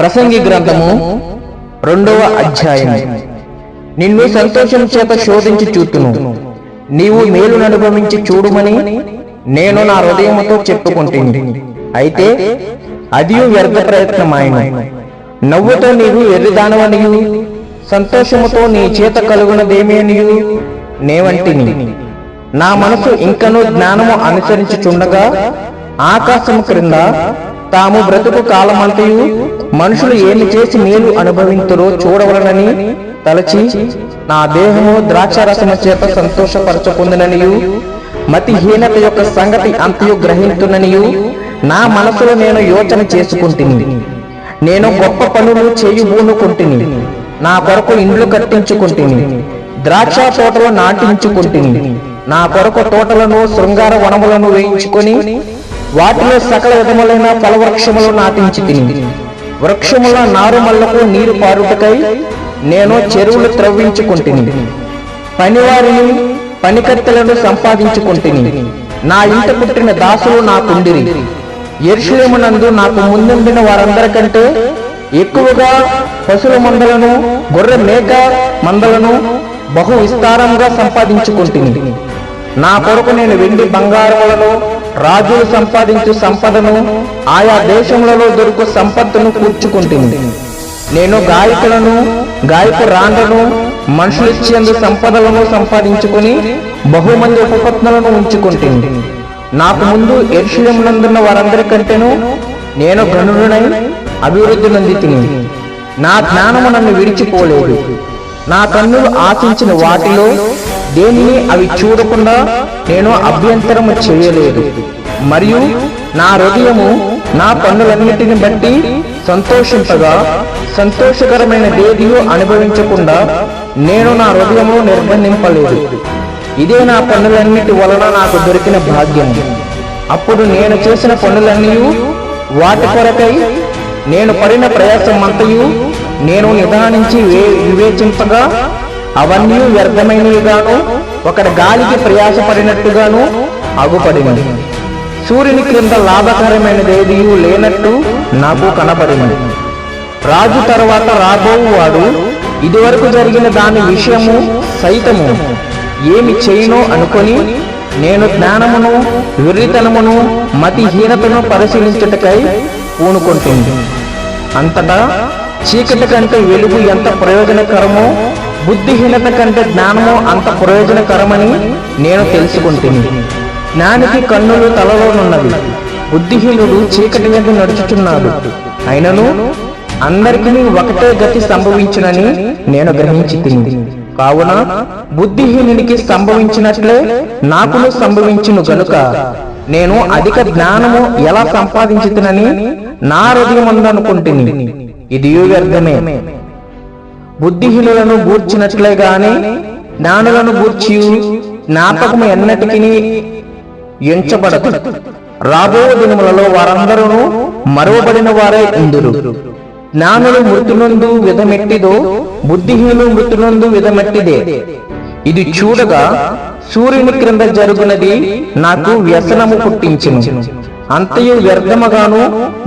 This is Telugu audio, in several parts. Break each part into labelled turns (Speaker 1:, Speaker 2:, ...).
Speaker 1: ప్రసంగి గ్రంథము రెండవ అధ్యాయం నిన్ను సంతోషం చేత శోధించి చూతును. నీవు మేలును అనుభవించి చూడుమని నేను నా హృదయముతో చెప్పుకుంటుంది అయితే అది వ్యర్థ ప్రయత్నమాయన. నవ్వుతో నీవు ఎర్రిదానవనియు సంతోషముతో నీ చేత కలుగునదేమేనియు. నేవంటిని. నా మనసు ఇంకనూ జ్ఞానము అనుసరించుచుండగా ఆకాశము క్రింద తాము బ్రతుకు కాలమంతయు మనుషులు ఏమి చేసి మేలు అనుభవింతురో చూడవలనని తలచి నా దేహము ద్రాక్షారసము చేత సంతోషపరచుకుందననియు మతిహీనత యొక్క సంగతి అంతయు గ్రహించుననియు నా మనసులో నేను యోచన చేసుకుంటుని. నేను గొప్ప పనులు చేయుబూనుకుంటుని నా కొరకు ఇండ్లు కట్టించుకుంటుని. ద్రాక్ష తోటలు నాటించుకుంటుని. నా కొరకు తోటలను శృంగార వనములను వేయించుకొని వాటిలో సకల విధములైన ఫలవృక్షములు నాటించి తిని వృక్షముల నారుమల్లకు నీరు పారుటకై నేను చెరువులు త్రవ్వించుకుంటుని. పనివారిని పనికత్తెలను సంపాదించుకుంటుని. నా ఇంట పుట్టిన దాసులు నాకుండిరి. ఎరుషులేమునందు నాకు ముందుండిన వారందరికంటే ఎక్కువగా పశుల మందలను గొర్రె మేక మందలను బహు విస్తారంగా సంపాదించుకుంటుంది నా కొరకు నేను వెండి బంగారములను రాజులు సంపాదించు సంపదను ఆయా దేశములలో దొరుకు సంపత్తును కూర్చుకుంటుంది నేను గాయకులను గాయకు రాండను మనుషులిచ్చేందు సంపదలను సంపాదించుకుని బహుమంది ఉపపత్నులను ఉంచుకుంటుంది నాకు ముందు ఎరుషులమునందున్న వారందరికంటేను నేను గనుడునై అభివృద్ధి నందితిని. నా జ్ఞానము నన్ను విడిచిపోలేదు. నా కన్నులు ఆశించిన వాటిలో దేనిని అవి చూడకుండా నేను అభ్యంతరము చేయలేదు. మరియు నా హృదయము నా పన్నులన్నిటిని బట్టి సంతోషింపగా సంతోషకరమైన దేదియో అనుభవించకుండా నేను నా హృదయమును నిర్బంధింపలేదు. ఇదే నా పనులన్నిటి వలన నాకు దొరికిన భాగ్యం అప్పుడు నేను చేసిన పనులన్నీ వాటి కొరకై నేను పడిన ప్రయాసం అంతయు నేను నిదానించి వివేచింపగా అవన్నీ వ్యర్థమైనవిగాను ఒకటి గాలికి ప్రయాసపడినట్టుగాను అగుపడినది సూర్యుని క్రింద లాభకరమైనదేది లేనట్టు నాకు కనబడింది రాజు తర్వాత రాబోవు వాడు ఇదివరకు జరిగిన దాని విషయము సైతము. ఏమి చేయనో అనుకొని నేను జ్ఞానమును వెర్రితనమును మతిహీనతను పరిశీలించుటకై పూనుకుంటుంది. అంతటా చీకటి కంటే వెలుగు ఎంత ప్రయోజనకరమో బుద్ధిహీనత కంటే జ్ఞానము అంత ప్రయోజనకరమని నేను తెలుసుకుంటుంది జ్ఞానికి కన్నులు తలలోనున్నవి. బుద్ధిహీనుడు చీకటి మీద నడుచుచున్నాడు. అయినను అందరికీ ఒకటే గతి సంభవించునని నేను గ్రహించి తింది కావున బుద్ధిహీనునికి సంభవించినట్లే నాకును సంభవించును గనుక. నేను అధిక జ్ఞానము ఎలా సంపాదించుతునని నా హృదయమందనుకుంటుని. ఇది వ్యర్థమే. బుద్ధిహీనులను గూర్చినట్లే గాని జ్ఞానులను గూర్చి జ్ఞాపకము ఎన్నటికి ఎంచబడదు. రాబో దినములలో వారందరూ మరువబడిన వారే ఇందురు. జ్ఞానులు మృతునందు విధమెట్టిదో బుద్ధిహీనులు మృతునందు విధమెట్టిదే. ఇది చూడగా సూర్యుని క్రింద జరుగునది నాకు వ్యసనము పుట్టించును. అంతయు వ్యర్థముగాను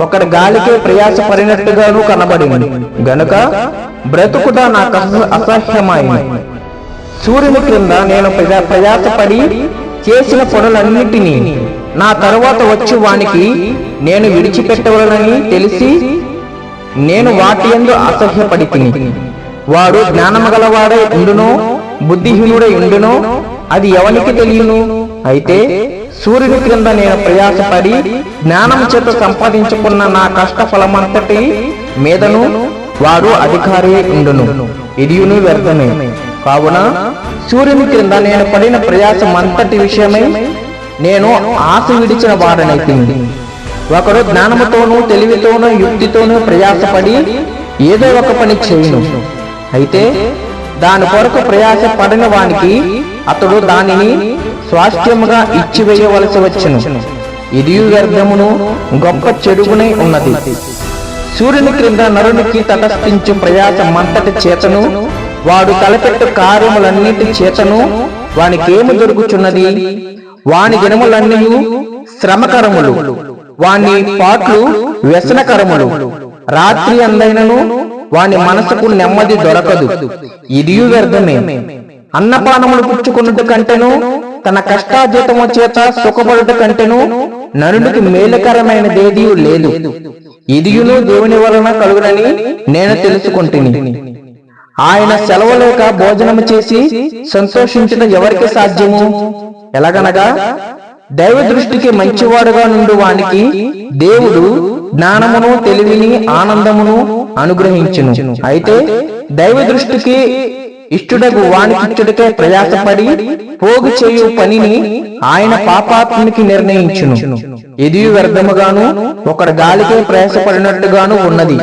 Speaker 1: ఒకటి గాలికే ప్రయాసపడినట్టుగాను కనబడింది. గనుక బ్రతుకుట నాకు అసహ్యమైంది సూర్యుని క్రింద నేను ప్రయాసపడి చేసిన పనులన్నిటినీ నా తరువాత వచ్చి వానికి నేను విడిచిపెట్టవలనని తెలిసి నేను వాటి ఎందు అసహ్యపడి వాడు జ్ఞానము గలవాడై ఉండునో బుద్ధిహీనుడై ఉండునో అది ఎవరికి తెలియను? అయితే సూర్యుని క్రింద నేను ప్రయాసపడి జ్ఞానం చేత సంపాదించుకున్న నా కష్ట ఫలమంతటి మీదను వాడు అధికారి ఉండును. ఇదియును వ్యర్థమే. కావున సూర్యుని క్రింద నేను పడిన ప్రయాసం అంతటి విషయమై నేను ఆశ విడిచిన వాడనైతుంది ఒకడు జ్ఞానముతోనూ తెలివితోనూ యుక్తితోనూ ప్రయాసపడి ఏదో ఒక పని చేయును. అయితే దాని కొరకు ప్రయాస పడిన వానికి అతడు దానిని స్వాస్థ్యముగా ఇచ్చివేయవలసి వచ్చును. ఇది వ్యర్థమును గొప్ప చెడుగునై ఉన్నది. సూర్యుని క్రింద నరునికి తటస్థించు ప్రయాస మంతటి చేతను వాడు తలపెట్టు కార్యములన్నిటి చేతను వానికేమి దొరుకుచున్నది? వాని దినములన్నీ శ్రమకరములు వాని పాట్లు వ్యసనకరములు. రాత్రి అందైనను వాని మనసుకు నెమ్మది దొరకదు. ఇదియు వ్యర్థమే. అన్నపానములు పుచ్చుకున్నట్టు కంటెను తన కష్టాజీతము చేత సుఖపడుట కంటెను నరుడికి మేలుకరమైనదేది లేదు. ఇదియును దేవుని వలన కలుగునని నేను తెలుసుకుంటుని. ఆయన సెలవు లేక భోజనము చేసి సంతోషించడం ఎవరికి సాధ్యము? ఎలాగనగా దైవ దృష్టికి మంచివాడుగా నుండి వానికి దేవుడు జ్ఞానమును తెలివిని ఆనందమును అనుగ్రహించును. అయితే దైవ దృష్టికి ఇష్టుడగు వానికిచ్చుడికే ప్రయాసపడి పోగు చేయు పనిని ఆయన పాపాత్మునికి నిర్ణయించును. ఇది వ్యర్థముగాను ఒకడు గాలికే ప్రయాసపడినట్టుగాను ఉన్నది.